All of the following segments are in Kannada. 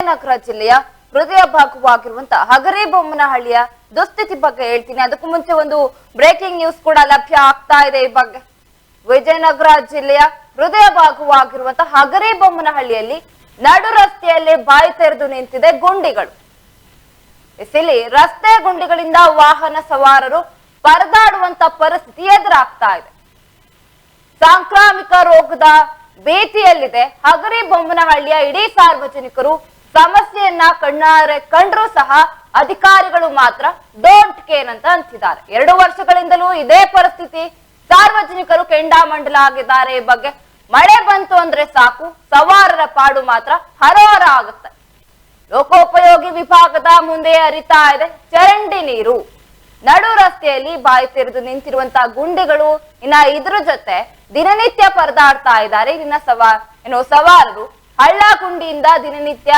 ವಿಜಯನಗರ ಜಿಲ್ಲೆಯ ಹೃದಯ ಭಾಗವಾಗಿರುವಂತಹ ಹಗರಿಬೊಮ್ಮನಹಳ್ಳಿಯ ದುಸ್ಥಿತಿ ಬಗ್ಗೆ ಹೇಳ್ತೀನಿ. ಅದಕ್ಕೂ ಮುಂಚೆ ಒಂದು ಬ್ರೇಕಿಂಗ್ ನ್ಯೂಸ್ ಕೂಡ ಲಭ್ಯ ಆಗ್ತಾ ಇದೆ ಈ ಬಗ್ಗೆ. ವಿಜಯನಗರ ಜಿಲ್ಲೆಯ ಹೃದಯ ಭಾಗವಾಗಿರುವಂತಹ ಹಗರಿಬೊಮ್ಮನಹಳ್ಳಿಯಲ್ಲಿ ನಡು ರಸ್ತೆಯಲ್ಲಿ ಬಾಯಿ ತೆರೆದು ನಿಂತಿದೆ ಗುಂಡಿಗಳು. ಇಲ್ಲಿ ರಸ್ತೆ ಗುಂಡಿಗಳಿಂದ ವಾಹನ ಸವಾರರು ಪರದಾಡುವಂತ ಪರಿಸ್ಥಿತಿ ಎದುರಾಗ್ತಾ ಇದೆ. ಸಾಂಕ್ರಾಮಿಕ ರೋಗದ ಭೀತಿಯಲ್ಲಿದೆ ಹಗರಿ ಬೊಮ್ಮನಹಳ್ಳಿಯ ಇಡೀ ಸಾರ್ವಜನಿಕರು ಸಮಸ್ಯೆಯನ್ನ ಕಣ್ಣಾರೆ ಕಂಡ್ರು ಸಹ ಅಧಿಕಾರಿಗಳು ಮಾತ್ರ ಡೋಂಟ್ ಕೇರ್ ಅಂತ ಅಂತಿದ್ದಾರೆ. ಎರಡು ವರ್ಷಗಳಿಂದಲೂ ಇದೇ ಪರಿಸ್ಥಿತಿ. ಸಾರ್ವಜನಿಕರು ಕೆಂಡಾಮಂಡಲ ಆಗಿದ್ದಾರೆ ಬಗ್ಗೆ. ಮಳೆ ಬಂತು ಅಂದ್ರೆ ಸಾಕು. ಸವಾರರ ಪಾಡು ಮಾತ್ರ ಹರಹರ ಆಗುತ್ತೆ. ಲೋಕೋಪಯೋಗಿ ವಿಭಾಗದ ಮುಂದೆ ಹರಿತಾ ಇದೆ ಚರಂಡಿ ನೀರು. ನಡು ರಸ್ತೆಯಲ್ಲಿ ಬಾಯಿ ತೆರೆದು ನಿಂತಿರುವಂತ ಗುಂಡಿಗಳು ಇನ್ನ ಇದ್ರ ಜೊತೆ ದಿನನಿತ್ಯ ಪರದಾಡ್ತಾ ಇದ್ದಾರೆ. ಇನ್ನ ಸವಾ ಏನೋ ಸವಾರರು ಹಳ್ಳ ಗುಂಡಿಯಿಂದ ದಿನನಿತ್ಯ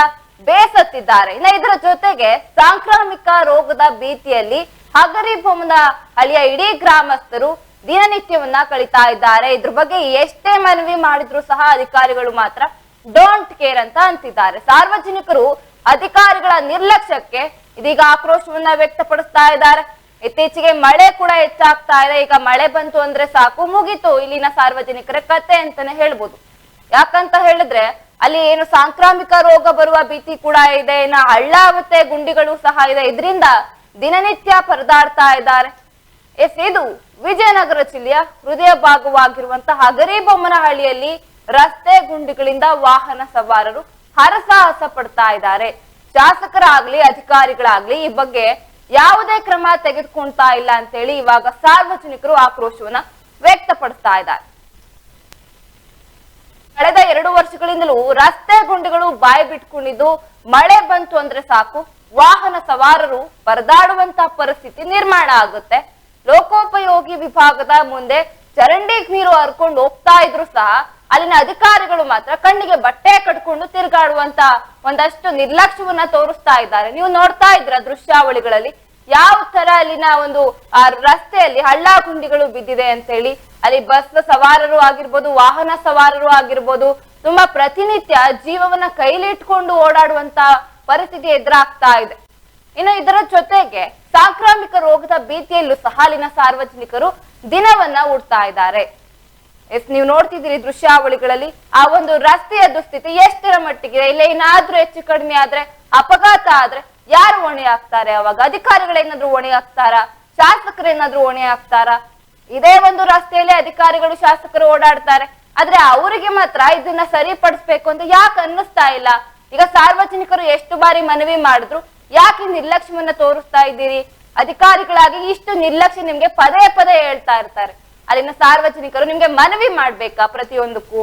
ಬೇಸತ್ತಿದ್ದಾರೆ. ಇನ್ನ ಇದರ ಜೊತೆಗೆ ಸಾಂಕ್ರಾಮಿಕ ರೋಗದ ಭೀತಿಯಲ್ಲಿ ಹಗರಿ ಬೊಮ್ಮನ ಹಳಿಯ ಇಡೀ ಗ್ರಾಮಸ್ಥರು ದಿನನಿತ್ಯವನ್ನ ಕಳೀತಾ ಇದ್ದಾರೆ. ಇದ್ರ ಬಗ್ಗೆ ಎಷ್ಟೇ ಮನವಿ ಮಾಡಿದ್ರು ಸಹ ಅಧಿಕಾರಿಗಳು ಮಾತ್ರ ಡೋಂಟ್ ಕೇರ್ ಅಂತ ಅಂತಿದ್ದಾರೆ. ಸಾರ್ವಜನಿಕರು ಅಧಿಕಾರಿಗಳ ನಿರ್ಲಕ್ಷ್ಯಕ್ಕೆ ಇದೀಗ ಆಕ್ರೋಶವನ್ನ ವ್ಯಕ್ತಪಡಿಸ್ತಾ ಇದ್ದಾರೆ. ಇತ್ತೀಚೆಗೆ ಮಳೆ ಕೂಡ ಹೆಚ್ಚಾಗ್ತಾ ಇದೆ. ಈಗ ಮಳೆ ಬಂತು ಅಂದ್ರೆ ಸಾಕು ಮುಗೀತು. ಇಲ್ಲಿನ ಸಾರ್ವಜನಿಕರ ಕತೆ ಅಂತಾನೆ ಹೇಳ್ಬೋದು. ಯಾಕಂತ ಹೇಳಿದ್ರೆ ಅಲ್ಲಿ ಏನು ಸಾಂಕ್ರಾಮಿಕ ರೋಗ ಬರುವ ಭೀತಿ ಕೂಡ ಇದೆ ನಾ ಹಳ್ಳ ಮತ್ತೆ ಗುಂಡಿಗಳು ಸಹ ಇದೆ. ಇದರಿಂದ ದಿನನಿತ್ಯ ಪರದಾಡ್ತಾ ಇದ್ದಾರೆ. ಎಸ್, ಇದು ವಿಜಯನಗರ ಜಿಲ್ಲೆಯ ಹೃದಯ ಭಾಗವಾಗಿರುವಂತಹ ಗರಿಬೊಮ್ಮನಹಳ್ಳಿಯಲ್ಲಿ ರಸ್ತೆ ಗುಂಡಿಗಳಿಂದ ವಾಹನ ಸವಾರರು ಹರಸಾಹಸ ಪಡ್ತಾ ಇದ್ದಾರೆ. ಶಾಸಕರಾಗ್ಲಿ, ಅಧಿಕಾರಿಗಳಾಗ್ಲಿ ಈ ಬಗ್ಗೆ ಯಾವುದೇ ಕ್ರಮ ತೆಗೆದುಕೊಳ್ತಾ ಇಲ್ಲ ಅಂತೇಳಿ ಇವಾಗ ಸಾರ್ವಜನಿಕರು ಆಕ್ರೋಶವನ್ನ ವ್ಯಕ್ತಪಡಿಸ್ತಾ ಇದ್ದಾರೆ. ಕಳೆದ ಎರಡು ವರ್ಷಗಳಿಂದಲೂ ರಸ್ತೆ ಗುಂಡಿಗಳು ಬಾಯಿ ಬಿಟ್ಕೊಂಡಿದ್ದು, ಮಳೆ ಬಂತು ಅಂದ್ರೆ ಸಾಕು. ವಾಹನ ಸವಾರರು ಪರದಾಡುವಂತ ಪರಿಸ್ಥಿತಿ ನಿರ್ಮಾಣ ಆಗುತ್ತೆ. ಲೋಕೋಪಯೋಗಿ ವಿಭಾಗದ ಮುಂದೆ ಚರಂಡಿ ನೀರು ಹರ್ಕೊಂಡು ಹೋಗ್ತಾ ಇದ್ರು ಸಹ ಅಲ್ಲಿನ ಅಧಿಕಾರಿಗಳು ಮಾತ್ರ ಕಣ್ಣಿಗೆ ಬಟ್ಟೆ ಕಟ್ಕೊಂಡು ತಿರುಗಾಡುವಂತ ಒಂದಷ್ಟು ನಿರ್ಲಕ್ಷ್ಯವನ್ನ ತೋರಿಸ್ತಾ ಇದ್ದಾರೆ. ನೀವು ನೋಡ್ತಾ ಇದ್ರ ದೃಶ್ಯಾವಳಿಗಳಲ್ಲಿ? ಯಾವ ತರ ಅಲ್ಲಿನ ಒಂದು, ಆ, ರಸ್ತೆಯಲ್ಲಿ ಹಳ್ಳ ಗುಂಡಿಗಳು ಬಿದ್ದಿದೆ ಅಂತ ಹೇಳಿ, ಅಲ್ಲಿ ಬಸ್ ಸವಾರರು ಆಗಿರ್ಬೋದು, ವಾಹನ ಸವಾರರು ಆಗಿರ್ಬೋದು, ತುಂಬಾ ಪ್ರತಿನಿತ್ಯ ಜೀವವನ್ನ ಕೈಲಿಟ್ಕೊಂಡು ಓಡಾಡುವಂತ ಪರಿಸ್ಥಿತಿ ಎದುರಾಗ್ತಾ ಇದೆ. ಇನ್ನು ಇದರ ಜೊತೆಗೆ ಸಾಂಕ್ರಾಮಿಕ ರೋಗದ ಭೀತಿಯಲ್ಲೂ ಸಹ ಅಲ್ಲಿನ ಸಾರ್ವಜನಿಕರು ದಿನವನ್ನ ಉಡ್ತಾ ಇದ್ದಾರೆ. ಎಸ್, ನೀವು ನೋಡ್ತಿದ್ದೀರಿ ದೃಶ್ಯಾವಳಿಗಳಲ್ಲಿ, ಆ ಒಂದು ರಸ್ತೆಯ ದುಸ್ಥಿತಿ ಎಷ್ಟರ ಮಟ್ಟಿಗೆ ಇಲ್ಲ ಏನಾದ್ರೂ ಹೆಚ್ಚು ಕಡಿಮೆ ಆದ್ರೆ, ಅಪಘಾತ ಆದ್ರೆ ಯಾರು ಹೊಣೆ ಆಗ್ತಾರೆ ಅವಾಗ ಅಧಿಕಾರಿಗಳೇನಾದ್ರೂ ಹೊಣೆ ಆಗ್ತಾರ ಶಾಸಕರೇನಾದ್ರೂ ಹೊಣೆ ಆಗ್ತಾರ ಇದೇ ಒಂದು ರಸ್ತೆಯಲ್ಲಿ ಅಧಿಕಾರಿಗಳು, ಶಾಸಕರು ಓಡಾಡ್ತಾರೆ. ಆದ್ರೆ ಅವರಿಗೆ ಮಾತ್ರ ಇದನ್ನ ಸರಿಪಡಿಸ್ಬೇಕು ಅಂತ ಯಾಕೆ ಅನ್ನಿಸ್ತಾ ಇಲ್ಲ? ಈಗ ಸಾರ್ವಜನಿಕರು ಎಷ್ಟು ಬಾರಿ ಮನವಿ ಮಾಡಿದ್ರು, ಯಾಕೆ ನಿರ್ಲಕ್ಷ್ಯವನ್ನ ತೋರಿಸ್ತಾ ಇದ್ದೀರಿ? ಅಧಿಕಾರಿಗಳಾಗಿ ಇಷ್ಟು ನಿರ್ಲಕ್ಷ್ಯ ನಿಮ್ಗೆ ಪದೇ ಪದೇ ಹೇಳ್ತಾ ಇರ್ತಾರೆ. ಅಲ್ಲಿನ ಸಾರ್ವಜನಿಕರು ನಿಮ್ಗೆ ಮನವಿ ಮಾಡ್ಬೇಕಾ ಪ್ರತಿಯೊಂದಕ್ಕೂ?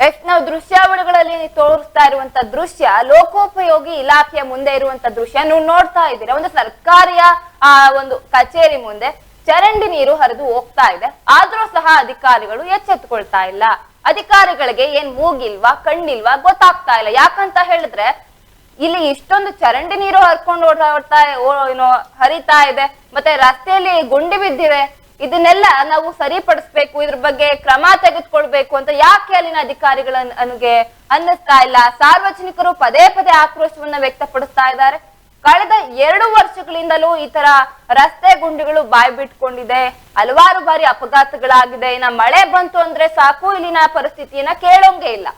ಎಸ್ ನಾವು ದೃಶ್ಯಾವಳಿಗಳಲ್ಲಿ ತೋರಿಸ್ತಾ ಇರುವಂತ ದೃಶ್ಯ, ಲೋಕೋಪಯೋಗಿ ಇಲಾಖೆಯ ಮುಂದೆ ಇರುವಂತ ದೃಶ್ಯ ನೀವು ನೋಡ್ತಾ ಇದ್ದೀರಾ? ಒಂದು ಸರ್ಕಾರಿಯ, ಆ, ಒಂದು ಕಚೇರಿ ಮುಂದೆ ಚರಂಡಿ ನೀರು ಹರಿದು ಹೋಗ್ತಾ ಇದೆ. ಆದ್ರೂ ಸಹ ಅಧಿಕಾರಿಗಳು ಎಚ್ಚೆತ್ತುಕೊಳ್ತಾ ಇಲ್ಲ. ಅಧಿಕಾರಿಗಳಿಗೆ ಏನ್ ಮೂಗಿಲ್ವಾ, ಕಣ್ಣಿಲ್ವಾ ಗೊತ್ತಾಗ್ತಾ ಇಲ್ಲ. ಯಾಕಂತ ಹೇಳಿದ್ರೆ, ಇಲ್ಲಿ ಇಷ್ಟೊಂದು ಚರಂಡಿ ನೀರು ಹರ್ಕೊಂಡು ಓಡಾಡ್ತಾ ಏನು ಹರಿತಾ ಇದೆ. ಮತ್ತೆ ರಸ್ತೆಯಲ್ಲಿ ಗುಂಡಿ ಬಿದ್ದಿವೆ ಇದನ್ನೆಲ್ಲ ನಾವು ಸರಿಪಡಿಸ್ಬೇಕು, ಇದ್ರ ಬಗ್ಗೆ ಕ್ರಮ ತೆಗೆದುಕೊಳ್ಬೇಕು ಅಂತ ಯಾಕೆ ಅಲ್ಲಿನ ಅಧಿಕಾರಿಗಳ ನನಗೆ ಅನ್ನಿಸ್ತಾ ಇಲ್ಲ? ಸಾರ್ವಜನಿಕರು ಪದೇ ಪದೇ ಆಕ್ರೋಶವನ್ನ ವ್ಯಕ್ತಪಡಿಸ್ತಾ ಇದ್ದಾರೆ. ಕಳೆದ ಎರಡು ವರ್ಷಗಳಿಂದಲೂ ಈ ತರ ರಸ್ತೆ ಗುಂಡಿಗಳು ಬಾಯಿ ಬಿಟ್ಕೊಂಡಿದೆ. ಹಲವಾರು ಬಾರಿ ಅಪಘಾತಗಳಾಗಿದೆ. ಇನ್ನ ಮಳೆ ಬಂತು ಅಂದ್ರೆ ಸಾಕು ಇಲ್ಲಿನ ಪರಿಸ್ಥಿತಿಯನ್ನ ಕೇಳೋಂಗೆ ಇಲ್ಲ.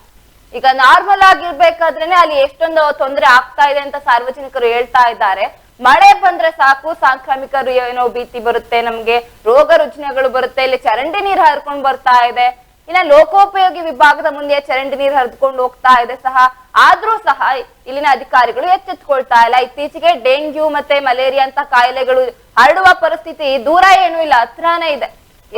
ಈಗ ನಾರ್ಮಲ್ ಆಗಿರ್ಬೇಕಾದ್ರೇನೆ ಅಲ್ಲಿ ಎಷ್ಟೊಂದು ತೊಂದರೆ ಆಗ್ತಾ ಇದೆ ಅಂತ ಸಾರ್ವಜನಿಕರು ಹೇಳ್ತಾ ಇದ್ದಾರೆ. ಮಳೆ ಬಂದ್ರೆ ಸಾಕು, ಸಾಂಕ್ರಾಮಿಕ ಏನೋ ಭೀತಿ ಬರುತ್ತೆ, ನಮ್ಗೆ ರೋಗ ರುಜಿನಗಳು ಬರುತ್ತೆ, ಇಲ್ಲಿ ಚರಂಡಿ ನೀರು ಹರ್ಕೊಂಡ್ ಬರ್ತಾ ಇದೆ. ಇನ್ನ ಲೋಕೋಪಯೋಗಿ ವಿಭಾಗದ ಮುಂದೆ ಚರಂಡಿ ನೀರು ಹರಿದುಕೊಂಡು ಹೋಗ್ತಾ ಇದೆ ಸಹ. ಆದ್ರೂ ಸಹ ಇಲ್ಲಿನ ಅಧಿಕಾರಿಗಳು ಎಚ್ಚೆತ್ಕೊಳ್ತಾ ಇಲ್ಲ. ಇತ್ತೀಚೆಗೆ ಡೆಂಗ್ಯೂ ಮತ್ತೆ ಮಲೇರಿಯಾ ಅಂತ ಕಾಯಿಲೆಗಳು ಹರಡುವ ಪರಿಸ್ಥಿತಿ ದೂರ ಏನೂ ಇಲ್ಲ, ಹತ್ರಾನೇ ಇದೆ.